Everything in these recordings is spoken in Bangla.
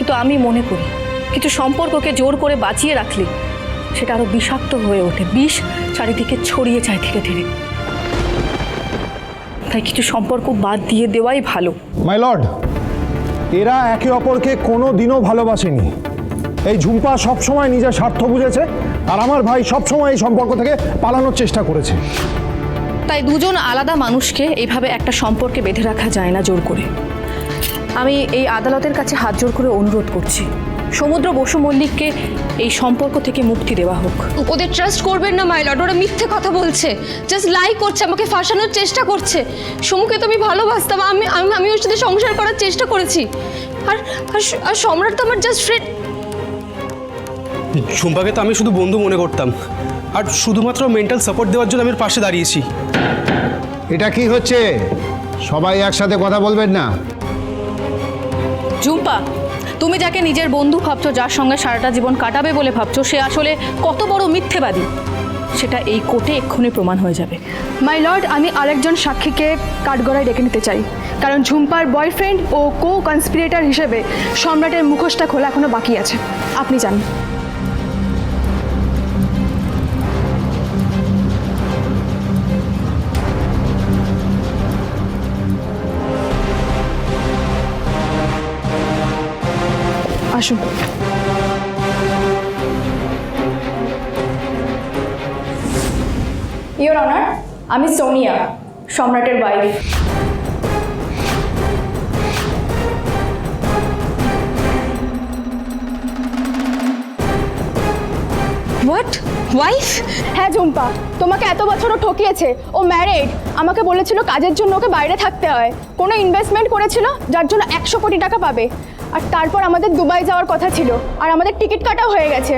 কিন্তু আমি মনে করি কিছু সম্পর্ককে জোর করে বাঁচিয়ে রাখলে সেটা আরও বিষাক্ত হয়ে ওঠে। বিষ চারিদিকে ছড়িয়ে যায় ধীরে ধীরে। তাই কিছু সম্পর্ক বাদ দিয়ে দেওয়াই ভালো। মাই লর্ড এরা একে অপরকে কোনো দিনও ভালোবাসেনি। এই ঝুম্পা সবসময় নিজের স্বার্থ বুঝেছে আর আমার ভাই সবসময় এই সম্পর্ক থেকে পালানোর চেষ্টা করেছে। তাই দুজন আলাদা মানুষকে এইভাবে একটা সম্পর্কে বেঁধে রাখা যায় না জোর করে। আমি এই আদালতের কাছে হাত জোর করে অনুরোধ করছি। সমুদ্র বসু মল্লিককে এই সম্পর্ক থেকে মুক্তি দেওয়া হোক। ওদের ট্রাস্ট করবেন না মাইলট ওরা মিথ্যে কথা বলছে। জাস্ট লাই করছে আমাকে ফাঁসানোর চেষ্টা করছে। সমুকে তো আমি ভালোবাসতাম আমি আমি আমি ওর সাথে সংসার করার চেষ্টা করেছি। আর আর সম্রাট তো আমার জাস্ট ফ্রেন্ড ঝুম্পাকে তো আমি শুধু বন্ধু মনে করতাম। আর শুধুমাত্র মেন্টাল সাপোর্ট দেওয়ার জন্য আমি পাশে দাঁড়িয়েছি। এটা কি হচ্ছে? সবাই একসাথে কথা বলবেন না? ঝুম্পা, তুমি যাকে নিজের বন্ধু ভাবছ, যার সঙ্গে সারাটা জীবন কাটাবে বলে ভাবছ, সে আসলে কত বড় মিথ্যেবাদী? সেটা এই কোর্টে এক্ষুনি প্রমাণ হয়ে যাবে। মাই লর্ড আমি আরেকজন সাক্ষীকে কাঠগড়ায় ডেকে নিতে চাই। কারণ ঝুম্পার বয়ফ্রেন্ড ও কো কনস্পিরেটার হিসেবে সম্রাটের মুখোশটা খোলা এখনও বাকি আছে। আপনি যান। আসুন। ইয়োর অনার আমি সোনিয়া সম্রাটের ওয়াইফ হোয়াট ওয়াইফ হ্যাঁ ঝুম্পা তোমাকে এত বছরও ঠকিয়েছে। ও ম্যারেড আমাকে বলেছিল কাজের জন্য ওকে বাইরে থাকতে হয়। কোনো ইনভেস্টমেন্ট করেছিল যার জন্য একশো কোটি টাকা পাবে। আর তারপর আমাদের দুবাই যাওয়ার কথা ছিল। আর আমাদের টিকিট কাটাও হয়ে গেছে।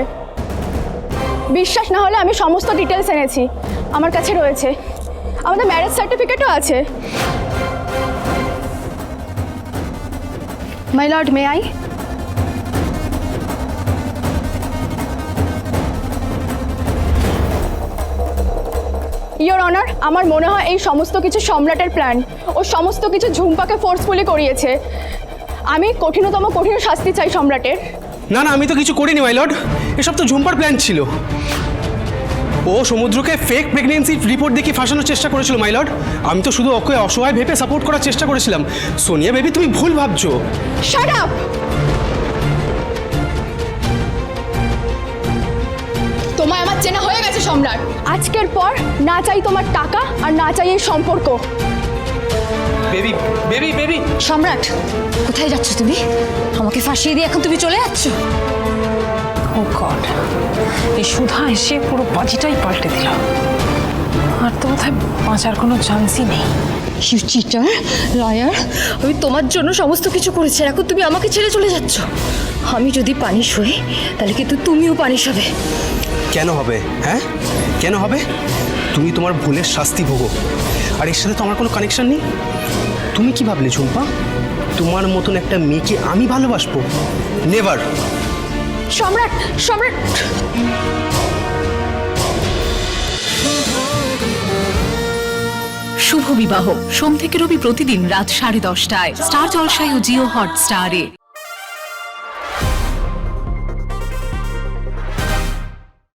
বিশ্বাস না হলে আমি সমস্ত ডিটেলস এনেছি। আমার কাছে রয়েছে। আমাদের ম্যারেজ সার্টিফিকেটও আছে। My lord may I your honour আমার মনে হয় এই সমস্ত কিছু সম্রাটের প্ল্যান ও সমস্ত কিছু ঝুম্পাকে ফোর্সফুলি করিয়েছে। আমি কঠিনতম কঠিন শাস্তি চাই সম্রাটের। না না আমি তো কিছু করিনি মাই লর্ড এসব তো ঝুম্পার প্ল্যান ছিল। ও সমুদ্রকে ফেক প্রেগনেন্সি রিপোর্ট দেখিয়ে ফাঁসানোর চেষ্টা করেছিল মাই লর্ড আমি তো শুধু ওকে অসহায় ভেবে সাপোর্ট করার চেষ্টা করেছিলাম। সোনিয়া বেবি তুমি ভুল ভাবছ। শাট আপ আজকের পর না চাই তোমার টাকা আর না চাই এই সম্পর্ক। Baby baby baby. সম্রাট কোথায় যাচ্ছ তুমি? আমাকে ফাঁসিয়ে দিয়ে এখন তুমি চলে যাচ্ছ? ও গড এই সুধা এসে পুরো বাজিটাই পাল্টে দিল। আর তো কোথায় বাঁচার কোনো চান্সই নেই। ইউ চিটার লয়ার আমি তোমার জন্য সমস্ত কিছু করেছি আর এখন তুমি আমাকে ছেড়ে চলে যাচ্ছ। আমি যদি পানিশ হই তাহলে কিন্তু তুমিও পানিশ হবে। কেন হবে হ্যাঁ? কেন হবে? তুমি তোমার ভুলের শাস্তি ভোগো। আর এর সাথে তো আমার কোনো কানেকশন নেই। তুমি কি ভাবলে ঝুম্পা? তোমার মতন একটা মেয়েকে আমি ভালোবাসবো? নেভার সম্রাট সম্রাট! শুভ বিবাহ। সোম থেকে রবি প্রতিদিন রাত সাড়ে দশটায়। স্টার জলসায় ও জিও হট স্টারে